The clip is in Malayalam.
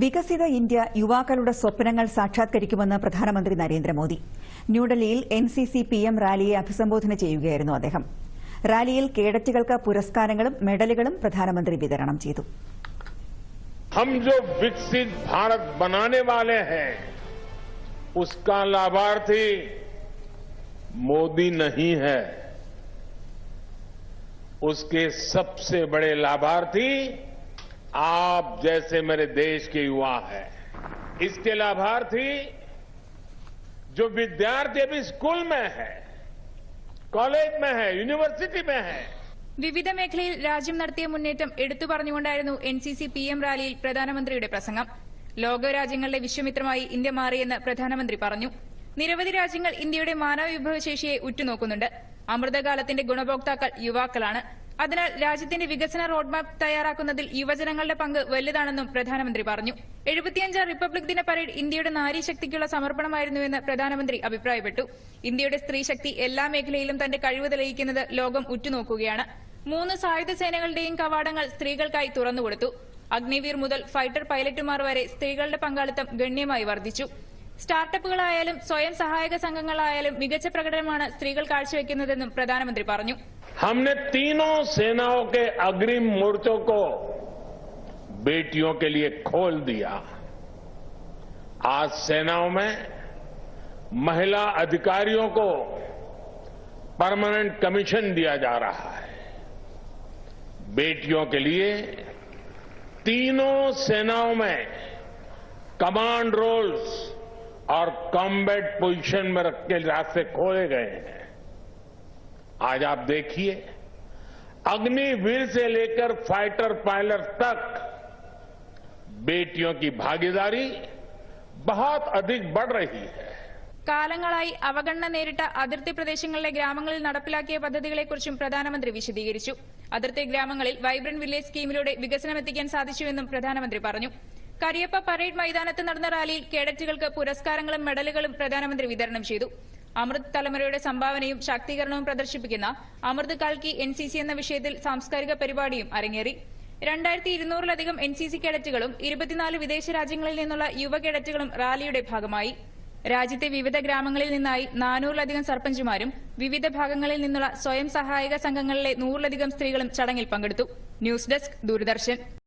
വികസിത ഇന്ത്യ യുവാക്കളുടെ സ്വപ്നങ്ങൾ സാക്ഷാത്കരിക്കുമെന്ന് പ്രധാനമന്ത്രി നരേന്ദ്രമോദി ന്യൂഡൽഹിയിൽ N C C P M റാലിയെ അഭിസംബോധന ചെയ്യുകയായിരുന്നു അദ്ദേഹം റാലിയിൽ കേഡറ്റുകൾക്ക് പുരസ്കാരങ്ങളും മെഡലുകളും പ്രധാനമന്ത്രി വിതരണം ചെയ്തു हम जो विकसित भारत बनाने वाले हैं उसका लाभार्थी मोदी नहीं है उसके सबसे बड़े लाभार्थी आप जैसे मेरे देश के युवा हैं इसके लाभार्थी जो विद्यार्थी अभी स्कूल में है कॉलेज में है यूनिवर्सिटी में है വിവിധ മേഖലയിൽ രാജ്യം നടത്തിയ മുന്നേറ്റം എടുത്തു പറഞ്ഞുകൊണ്ടായിരുന്നു N C C P M റാലിയിൽ പ്രധാനമന്ത്രിയുടെ പ്രസംഗം ലോകരാജ്യങ്ങളുടെ വിശ്വമിത്രമായി ഇന്ത്യ മാറിയെന്ന് പ്രധാനമന്ത്രി പറഞ്ഞു നിരവധി രാജ്യങ്ങൾ ഇന്ത്യയുടെ മാനവ വിഭവശേഷിയെ ഉറ്റുനോക്കുന്നുണ്ട് അമൃതകാലത്തിന്റെ ഗുണഭോക്താക്കൾ യുവാക്കളാണ് അതിനാൽ രാജ്യത്തിന്റെ വികസന റോഡ്മാപ്പ് തയ്യാറാക്കുന്നതിൽ യുവജനങ്ങളുടെ പങ്ക് വലുതാണെന്നും പ്രധാനമന്ത്രി പറഞ്ഞു. എഴുപത്തിയഞ്ചാം റിപ്പബ്ലിക് ദിന പരേഡ് ഇന്ത്യയുടെ നാരീശക്തിക്കുള്ള സമർപ്പണമായിരുന്നുവെന്ന് പ്രധാനമന്ത്രി അഭിപ്രായപ്പെട്ടു. ഇന്ത്യയുടെ സ്ത്രീശക്തി എല്ലാ മേഖലയിലും തന്റെ കഴിവ് തെളിയിക്കുന്നത് ലോകം ഉറ്റുനോക്കുകയാണ്. മൂന്ന് സായുധ സേനകളുടെയും കവാടങ്ങൾ സ്ത്രീകൾക്കായി തുറന്നുകൊടുത്തു. അഗ്നിവീർ മുതൽ ഫൈറ്റർ പൈലറ്റുമാർ വരെ സ്ത്രീകളുടെ പങ്കാളിത്തം ഗണ്യമായി വർദ്ധിച്ചു. സ്റ്റാർട്ടപ്പുകളായാലും സ്വയം സഹായക സംഘങ്ങളായാലും മികച്ച പ്രകടനമാണ് സ്ത്രീകൾ കാഴ്ചവെക്കുന്നതെന്നും പ്രധാനമന്ത്രി പറഞ്ഞു हमने तीनों सेनाओं के अग्रिम मोर्चों को बेटियों के लिए खोल दिया आज सेनाओं में महिला अधिकारियों को परमानेंट कमीशन दिया जा रहा है बेटियों के लिए तीनों सेनाओं में कमांड रोल्स और कॉम्बैट पोजीशन में रख के रास्ते खोले गए हैं। आज आप देखिए, अग्निवीर से लेकर फाइटर पायलट तक बेटियों की भागीदारी बहुत अधिक बढ़ रही है। കാലങ്ങളായി അവഗണന നേരിട്ട അതിർത്തി പ്രദേശങ്ങളിലെ ഗ്രാമങ്ങളിൽ നടപ്പിലാക്കിയ പദ്ധതികളെക്കുറിച്ചും പ്രധാനമന്ത്രി വിശദീകരിച്ചു. അതിർത്തി ഗ്രാമങ്ങളിൽ വൈബ്രന്റ് വില്ലേജ് സ്കീമിലൂടെ വികസനമെത്തിക്കാൻ സാധിച്ചുവെന്നും പ്രധാനമന്ത്രി പറഞ്ഞു. കരിയപ്പ പരേഡ് മൈതാനത്ത് നടന്ന റാലിയിൽ കേഡറ്റുകൾക്ക് പുരസ്കാരങ്ങളും മെഡലുകളും പ്രധാനമന്ത്രി വിതരണം ചെയ്തു. അമൃത് തലമുറയുടെ സംഭാവനയും ശാക്തീകരണവും പ്രദർശിപ്പിക്കുന്ന അമൃത് കാൽക്കി എൻ സി സി എന്ന വിഷയത്തിൽ സാംസ്കാരിക പരിപാടിയും അരങ്ങേറി. രണ്ടായിരത്തി ഇരുന്നൂറിലധികം എൻ സി സി കേഡറ്റുകളും ഇരുപത്തിനാല് വിദേശ രാജ്യങ്ങളിൽ നിന്നുള്ള യുവ കേഡറ്റുകളും റാലിയുടെ ഭാഗമായി. രാജ്യത്തെ വിവിധ ഗ്രാമങ്ങളിൽ നിന്നായി നാനൂറിലധികം സർപ്പഞ്ചുമാരും വിവിധ ഭാഗങ്ങളിൽ നിന്നുള്ള സ്വയം സഹായക സംഘങ്ങളിലെ നൂറിലധികം സ്ത്രീകളും ചടങ്ങിൽ പങ്കെടുത്തു. News desk Doordarshan.